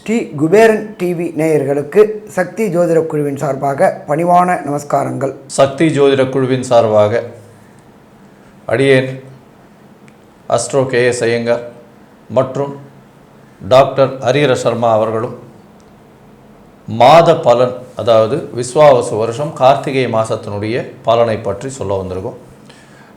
Sri Kuberan TV நேயர்களுக்கு சக்தி ஜோதிட குழுவின் சார்பாக பணிவான நமஸ்காரங்கள். சக்தி ஜோதிட குழுவின் சார்பாக அடியேன் அஸ்ட்ரோ கே எஸ் ஐயங்கர் மற்றும் டாக்டர் ஹரிஹர சர்மா அவர்களும் மாத பலன் அதாவது விஸ்வாவசு வருஷம் கார்த்திகை மாதத்தினுடைய பலனை பற்றி சொல்ல வந்திருக்கோம்.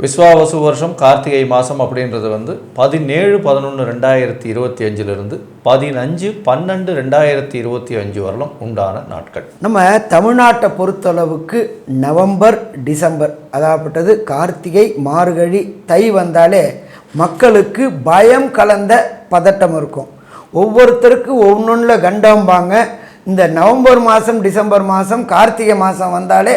விஸ்வாவசு வருஷம் கார்த்திகை மாதம் அப்படின்றது வந்து பதினேழு பதினொன்று ரெண்டாயிரத்தி இருபத்தி அஞ்சிலிருந்து பதினஞ்சு பன்னெண்டு ரெண்டாயிரத்தி இருபத்தி அஞ்சு வரலும் உண்டான நாட்கள். நம்ம தமிழ்நாட்டை பொறுத்தளவுக்கு நவம்பர் டிசம்பர் அதாகப்பட்டது கார்த்திகை மார்கழி தை வந்தாலே மக்களுக்கு பயம் கலந்த பதட்டம் இருக்கும். ஒவ்வொருத்தருக்கு ஒவ்வொன்றில் கண்டம்பாங்க இந்த நவம்பர் மாதம் டிசம்பர் மாதம் கார்த்திகை மாதம் வந்தாலே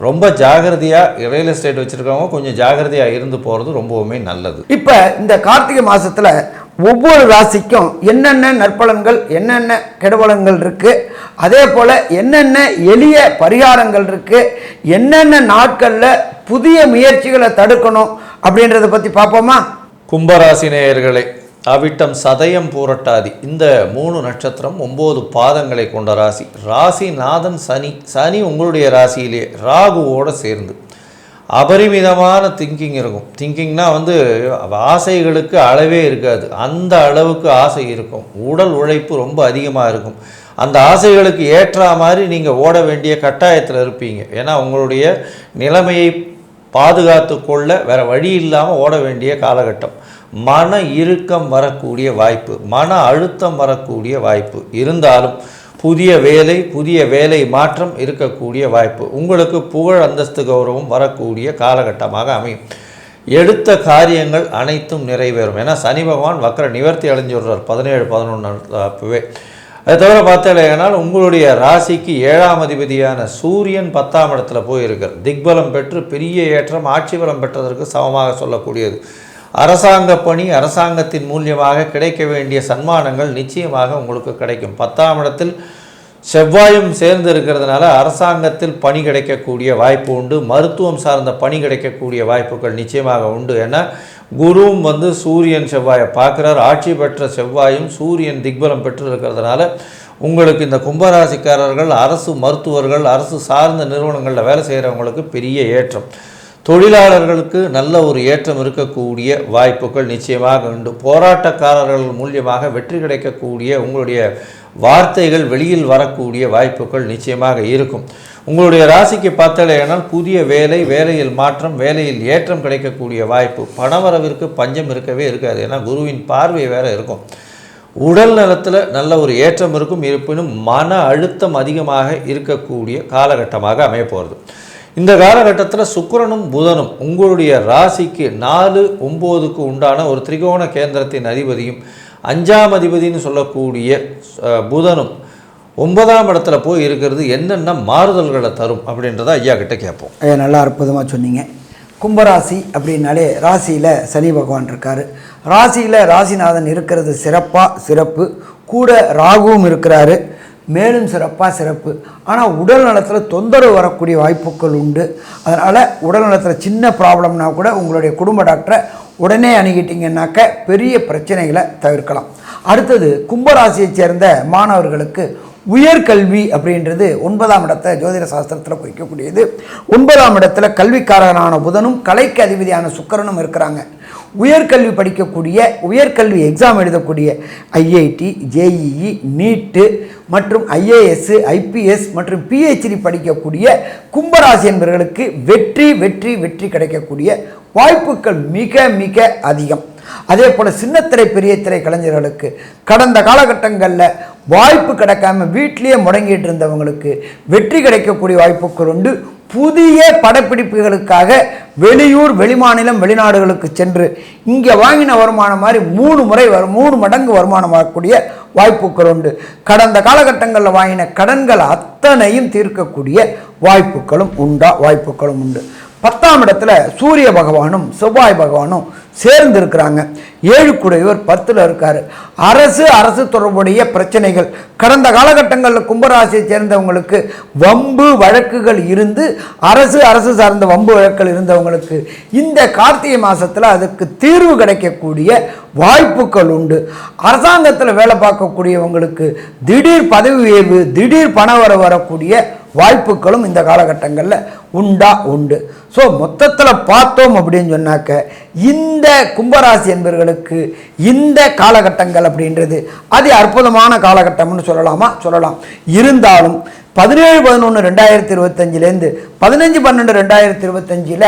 ரொம்ப ஜாகிரதையாக ரியல் எஸ்டேட் வச்சுருக்கவங்க கொஞ்சம் ஜாகிரதையாக இருந்து போகிறது ரொம்பவுமே நல்லது. இப்போ இந்த கார்த்திகை மாதத்தில் ஒவ்வொரு ராசிக்கும் என்னென்ன நற்பலன்கள் என்னென்ன கெடுபலன்கள் இருக்குது அதே போல் என்னென்ன எளிய பரிகாரங்கள் இருக்குது என்னென்ன நாட்களில் புதிய முயற்சிகளை தடுக்கணும் அப்படின்றத பற்றி பார்ப்போமா? கும்பராசி நேயர்களே அவிட்டம் சதயம் பூரட்டாதி. இந்த மூணு நட்சத்திரம் ஒம்பது பாதங்களை கொண்ட ராசி. ராசி நாதன் சனி. சனி உங்களுடைய ராசியிலே ராகுவோடு சேர்ந்து. அபரிமிதமான திங்கிங் இருக்கும். திங்கிங்னால் வந்து ஆசைகளுக்கு அளவே இருக்காது. அந்த அளவுக்கு ஆசை இருக்கும். உடல் உழைப்பு ரொம்ப அதிகமாக இருக்கும். அந்த ஆசைகளுக்கு ஏற்ற மாதிரி நீங்கள் ஓட வேண்டிய கட்டாயத்தில் இருப்பீங்க. ஏன்னா உங்களுடைய நிலைமையை பாதுகாத்து கொள்ள வேறு வழி இல்லாமல் ஓட வேண்டிய காலகட்டம். மன இறுக்கம் வரக்கூடிய வாய்ப்பு மன அழுத்தம் வரக்கூடிய வாய்ப்பு. இருந்தாலும் புதிய வேலை புதிய வேலை மாற்றம் இருக்கக்கூடிய வாய்ப்பு. உங்களுக்கு புகழ் அந்தஸ்து கௌரவம் வரக்கூடிய காலகட்டமாக அமையும். எடுத்த காரியங்கள் அனைத்தும் நிறைவேறும். ஏன்னா சனி பகவான் வக்கர நிவர்த்தி அடைஞ்சிடுறார் பதினேழு பதினொன்று அப்பவே. அதை தவிர பார்த்தீங்கன்னா உங்களுடைய ராசிக்கு ஏழாம் அதிபதியான சூரியன் பத்தாம் இடத்துல போயிருக்கார். திக்பலம் பெற்று பெரிய ஏற்றம் ஆட்சி பலம் பெற்றதற்கு சமமாக சொல்லக்கூடியது. அரசாங்க பணி அரசாங்கத்தின் மூலியமாக கிடைக்க வேண்டிய சன்மானங்கள் நிச்சயமாக உங்களுக்கு கிடைக்கும். பத்தாம் இடத்தில் செவ்வாயும் சேர்ந்து இருக்கிறதுனால அரசாங்கத்தில் பணி கிடைக்கக்கூடிய வாய்ப்பு உண்டு. மருத்துவம் சார்ந்த பணி கிடைக்கக்கூடிய வாய்ப்புகள் நிச்சயமாக உண்டு. ஏன்னா குருவும் வந்து சூரியன் செவ்வாயை பார்க்குறார். ஆட்சி பெற்ற செவ்வாயும் சூரியன் திக்பலம் பெற்று இருக்கிறதுனால உங்களுக்கு இந்த கும்பராசிக்காரர்கள் அரசு மருத்துவர்கள் அரசு சார்ந்த நிறுவனங்களில் வேலை செய்கிறவங்களுக்கு பெரிய ஏற்றம். தொழிலாளர்களுக்கு நல்ல ஒரு ஏற்றம் இருக்கக்கூடிய வாய்ப்புகள் நிச்சயமாக உண்டு. போராட்டக்காரர்கள் மூலியமாக வெற்றி கிடைக்கக்கூடிய உங்களுடைய வார்த்தைகள் வெளியில் வரக்கூடிய வாய்ப்புகள் நிச்சயமாக இருக்கும். உங்களுடைய ராசிக்கு பார்த்தலையானால் புதிய வேலை வேலையில் மாற்றம் வேலையில் ஏற்றம் கிடைக்கக்கூடிய வாய்ப்பு. பணவரவிற்கு பஞ்சம் இருக்கவே இருக்காது. ஏன்னா குருவின் பார்வை வேறு இருக்கும். உடல் நலத்தில் நல்ல ஒரு ஏற்றம் இருக்கும். இருப்பினும் மன அழுத்தம் அதிகமாக இருக்கக்கூடிய காலகட்டமாக அமைய போகிறது இந்த காலகட்டத்தில் சுக்கரனும் புதனும் உங்களுடைய ராசிக்கு நாலு ஒம்போதுக்கு உண்டான ஒரு திரிகோண கேந்திரத்தின் அதிபதியும் அஞ்சாம் அதிபதினு சொல்லக்கூடிய புதனும் ஒன்பதாம் இடத்துல போய் இருக்கிறது என்னென்ன மாறுதல்களை தரும் அப்படின்றத ஐயா கிட்ட கேட்போம். ஐயா நல்லா அற்புதமாக சொன்னீங்க. கும்பராசி அப்படின்னாலே ராசியில் சனி பகவான் இருக்கார். ராசியில் ராசிநாதன் இருக்கிறது சிறப்பாக சிறப்பு. கூட ராகுவும் இருக்கிறாரு. மேலும் சிறப்பாக சிறப்பு. ஆனால் உடல் நலத்தில் தொந்தரவு வரக்கூடிய வாய்ப்புகள் உண்டு. அதனால் உடல் நலத்தில் சின்ன ப்ராப்ளம்னா கூட உங்களுடைய குடும்ப டாக்டரை உடனே அணுகிட்டிங்கனாக்க பெரிய பிரச்சனைகளை தவிர்க்கலாம். அடுத்தது கும்பராசியைச் சேர்ந்த மாணவர்களுக்கு உயர்கல்வி அப்படின்றது ஒன்பதாம் இடத்தை ஜோதிட சாஸ்திரத்தில் குறிக்கக்கூடியது. ஒன்பதாம் இடத்துல கல்விக்காரனான புதனும் கலைக்கு அதிபதியான சுக்கரனும் இருக்கிறாங்க. உயர்கல்வி படிக்கக்கூடிய உயர்கல்வி எக்ஸாம் எழுதக்கூடிய ஐஐடி ஜேஇஇ நீட்டு மற்றும் ஐஏஎஸ் ஐபிஎஸ் மற்றும் பிஹெச்டி படிக்கக்கூடிய கும்பராசி என்பவர்களுக்கு வெற்றி வெற்றி வெற்றி கிடைக்கக்கூடிய வாய்ப்புகள் மிக மிக அதிகம். அதே போல் சின்னத்திரை பெரிய திரை கலைஞர்களுக்கு கடந்த காலகட்டங்களில் வாய்ப்பு கிடைக்காம வீட்டிலேயே முடங்கிட்டு இருந்தவங்களுக்கு வெற்றி கிடைக்கக்கூடிய வாய்ப்புகள் உண்டு. புதிய படப்பிடிப்புகளுக்காக வெளியூர் வெளிமாநிலம் வெளிநாடுகளுக்கு சென்று இங்கே வாங்கின வருமானம் மாதிரி மூணு முறை வரும் மூணு மடங்கு வருமானம் வரக்கூடிய வாய்ப்புகள் உண்டு. கடந்த காலகட்டங்களில் வாங்கின கடன்கள் அத்தனையும் தீர்க்கக்கூடிய வாய்ப்புகளும் உண்டா? வாய்ப்புகளும் உண்டு. பத்தாம் இடத்துல சூரிய பகவானும் செவ்வாய் பகவானும் சேர்ந்து இருக்கிறாங்க ஏழு குடையவர் பத்தில் இருக்கார். அரசு அரசு தொடர்புடைய பிரச்சனைகள். கடந்த காலகட்டங்களில் கும்பராசியை சேர்ந்தவங்களுக்கு வம்பு வழக்குகள் இருந்து அரசு அரசு சார்ந்த வம்பு வழக்குகள் இருந்தவங்களுக்கு இந்த கார்த்திகை மாதத்தில் அதுக்கு தீர்வு கிடைக்கக்கூடிய வாய்ப்புகள் உண்டு. அரசாங்கத்தில் வேலை பார்க்கக்கூடியவங்களுக்கு திடீர் பதவி உயர்வு திடீர் பண வர வரக்கூடிய வாய்ப்புகளும் இந்த காலகட்டங்களில் உண்டா உண்டு. ஸோ மொத்தத்தில் பார்த்தோம் அப்படின்னு சொன்னாக்க இந்த கும்பராசி என்பவர்களுக்கு இந்த காலகட்டங்கள் அப்படின்றது அது அற்புதமான காலகட்டம்னு சொல்லலாமா? சொல்லலாம். இருந்தாலும் பதினேழு பதினொன்று ரெண்டாயிரத்தி இருபத்தஞ்சிலேருந்து பதினஞ்சு பன்னெண்டு ரெண்டாயிரத்தி இருபத்தஞ்சில்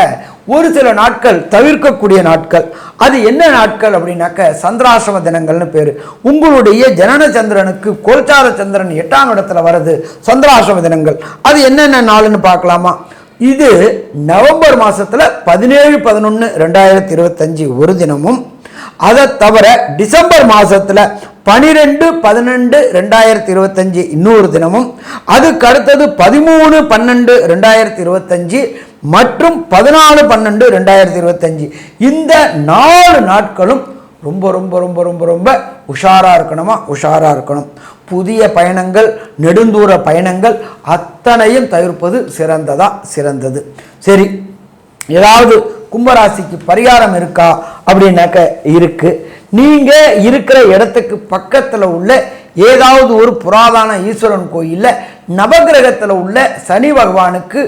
ஒரு சில நாட்கள் தவிர்க்கக்கூடிய நாட்கள். அது என்ன நாட்கள் அப்படின்னாக்க சந்திராசிரம தினங்கள்னு பேர். உங்களுடைய ஜனன சந்திரனுக்கு கோல்சார சந்திரன் எட்டாம் இடத்துல வர்றது சந்திராசிரம தினங்கள். அது என்னென்ன நாளுன்னு பார்க்கலாமா? இது நவம்பர் மாதத்தில் பதினேழு பதினொன்று ரெண்டாயிரத்தி இருபத்தஞ்சி ஒரு தினமும் அதை தவிர டிசம்பர் மாதத்தில் பனிரெண்டு பதினெண்டு ரெண்டாயிரத்தி இருபத்தஞ்சி இன்னொரு தினமும் அதுக்கு அடுத்தது பதிமூணு பன்னெண்டு ரெண்டாயிரத்தி இருபத்தஞ்சி மற்றும் பதினாலு பன்னெண்டு ரெண்டாயிரத்தி இருபத்தஞ்சி. இந்த நாலு நாட்களும் ரொம்ப ரொம்ப ரொம்ப ரொம்ப ரொம்ப உஷாராக இருக்கணுமா? உஷாராக இருக்கணும். புதிய பயணங்கள் நெடுந்தூர பயணங்கள் அத்தனையும் தவிர்ப்பது சிறந்ததா? சிறந்தது. சரி ஏதாவது கும்பராசிக்கு பரிகாரம் இருக்கா அப்படின்னாக்க இருக்கு. நீங்க இருக்கிற இடத்துக்கு பக்கத்துல உள்ள ஏதாவது ஒரு புராதன ஈஸ்வரன் கோயில்ல நவகிரகத்துல உள்ள சனி பகவானுக்கு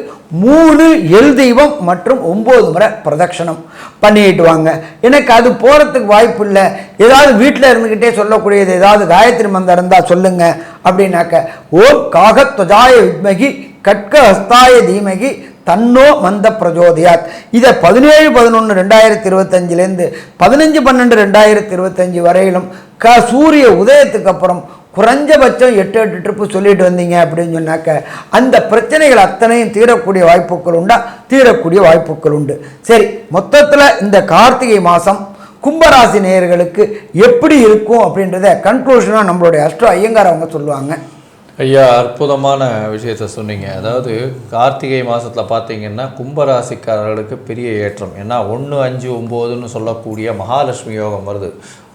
மூணு எல் தெய்வம் மற்றும் ஒன்பது முறை பிரதட்சணம் பண்ணிட்டு வாங்க. எனக்கு அது போறதுக்கு வாய்ப்பு இல்லை. ஏதாவது வீட்டில் இருந்துக்கிட்டே சொல்லக்கூடியது ஏதாவது காயத்ரி மந்திரம் இருந்தால் சொல்லுங்க அப்படின்னாக்க ஓம் காகத்வஜாய வித்மகி கட்க ஹஸ்தாய தீமகி தன்னோ மந்த பிரஜோதயாத். இதை பதினேழு பதினொன்று ரெண்டாயிரத்தி இருபத்தஞ்சிலேருந்து பதினஞ்சு பன்னெண்டு ரெண்டாயிரத்தி இருபத்தஞ்சி வரையிலும் க சூரிய உதயத்துக்கு அப்புறம் குறைஞ்சபட்சம் எட்டு எட்டு ட்ரிப்பு சொல்லிட்டு வந்தீங்க அப்படின்னு சொன்னாக்க அந்த பிரச்சனைகள் அத்தனையும் தீரக்கூடிய வாய்ப்புகள் உண்டா? தீரக்கூடிய வாய்ப்புகள் உண்டு. சரி மொத்தத்தில் இந்த கார்த்திகை மாதம் கும்பராசி நேயர்களுக்கு எப்படி இருக்கும் அப்படின்றத கன்க்ளூஷனாக நம்மளுடைய அஷ்ட ஐயங்கார் அவங்க சொல்லுவாங்க. ஐயா அற்புதமான விஷயத்த சொன்னீங்க. அதாவது கார்த்திகை மாதத்தில் பார்த்தீங்கன்னா கும்பராசிக்காரர்களுக்கு பெரிய ஏற்றம். ஏன்னா ஒன்று அஞ்சு ஒம்போதுன்னு சொல்லக்கூடிய மகாலட்சுமி யோகம் வருது.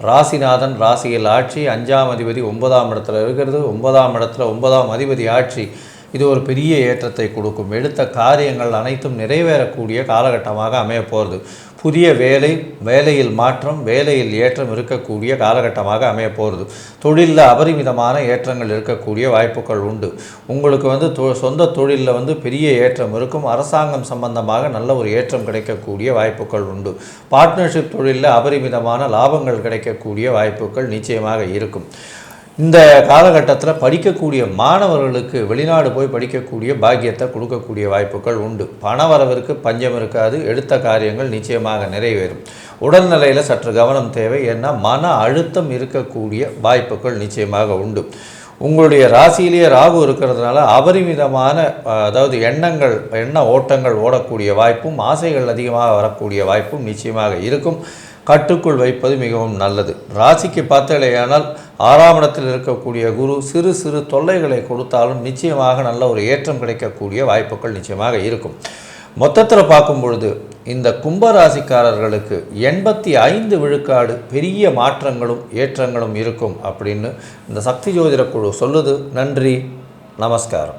ராசிநாதன் ராசியில் ஆட்சி அஞ்சாம் அதிபதி ஒன்பதாம் இடத்துல இருக்கிறது ஒன்பதாம் இடத்துல ஒன்பதாம் அதிபதி ஆட்சி. இது ஒரு பெரிய ஏற்றத்தை கொடுக்கும். எடுத்த காரியங்கள் அனைத்தும் நிறைவேறக்கூடிய காலகட்டமாக அமைய போகிறது புதிய வேலை வேலையில் மாற்றம் வேலையில் ஏற்றம் இருக்கக்கூடிய காலகட்டமாக அமைய போகிறது தொழிலில் அபரிமிதமான ஏற்றங்கள் இருக்கக்கூடிய வாய்ப்புகள் உண்டு. உங்களுக்கு வந்து தொ சொந்த தொழிலில் வந்து பெரிய ஏற்றம் இருக்கும். அரசாங்கம் சம்பந்தமாக நல்ல ஒரு ஏற்றம் கிடைக்கக்கூடிய வாய்ப்புகள் உண்டு. பார்ட்னர்ஷிப் தொழிலில் அபரிமிதமான லாபங்கள் கிடைக்கக்கூடிய வாய்ப்புகள் நிச்சயமாக இருக்கும். இந்த காலகட்டத்தில் படிக்கக்கூடிய மாணவர்களுக்கு வெளிநாடு போய் படிக்கக்கூடிய பாக்கியத்தை கொடுக்கக்கூடிய வாய்ப்புகள் உண்டு. பண வரவிற்கு பஞ்சம் இருக்காது எடுத்த காரியங்கள் நிச்சயமாக நிறைவேறும். உடல்நிலையில் சற்று கவனம் தேவை ஏன்னா மன அழுத்தம் இருக்கக்கூடிய வாய்ப்புகள் நிச்சயமாக உண்டு. உங்களுடைய ராசியிலேயே ராகு இருக்கிறதுனால அபரிமிதமான அதாவது எண்ணங்கள் எண்ண ஓட்டங்கள் ஓடக்கூடிய வாய்ப்பும் ஆசைகள் அதிகமாக வரக்கூடிய வாய்ப்பும் நிச்சயமாக இருக்கும். கட்டுக்குள் வைப்பது மிகவும் நல்லது. ராசிக்கு பார்த்தலையானால் ஆறாம் இடத்தில் இருக்கக்கூடிய குரு சிறு சிறு தொல்லைகளை கொடுத்தாலும் நிச்சயமாக நல்ல ஒரு ஏற்றம் கிடைக்கக்கூடிய வாய்ப்புகள் நிச்சயமாக இருக்கும். மொத்தத்தில் பார்க்கும் பொழுது இந்த கும்பராசிக்காரர்களுக்கு எண்பத்தி ஐந்து விழுக்காடு பெரிய மாற்றங்களும் ஏற்றங்களும் இருக்கும் அப்படின்னு இந்த சக்தி ஜோதிட குழு சொல்லுது. நன்றி. நமஸ்காரம்.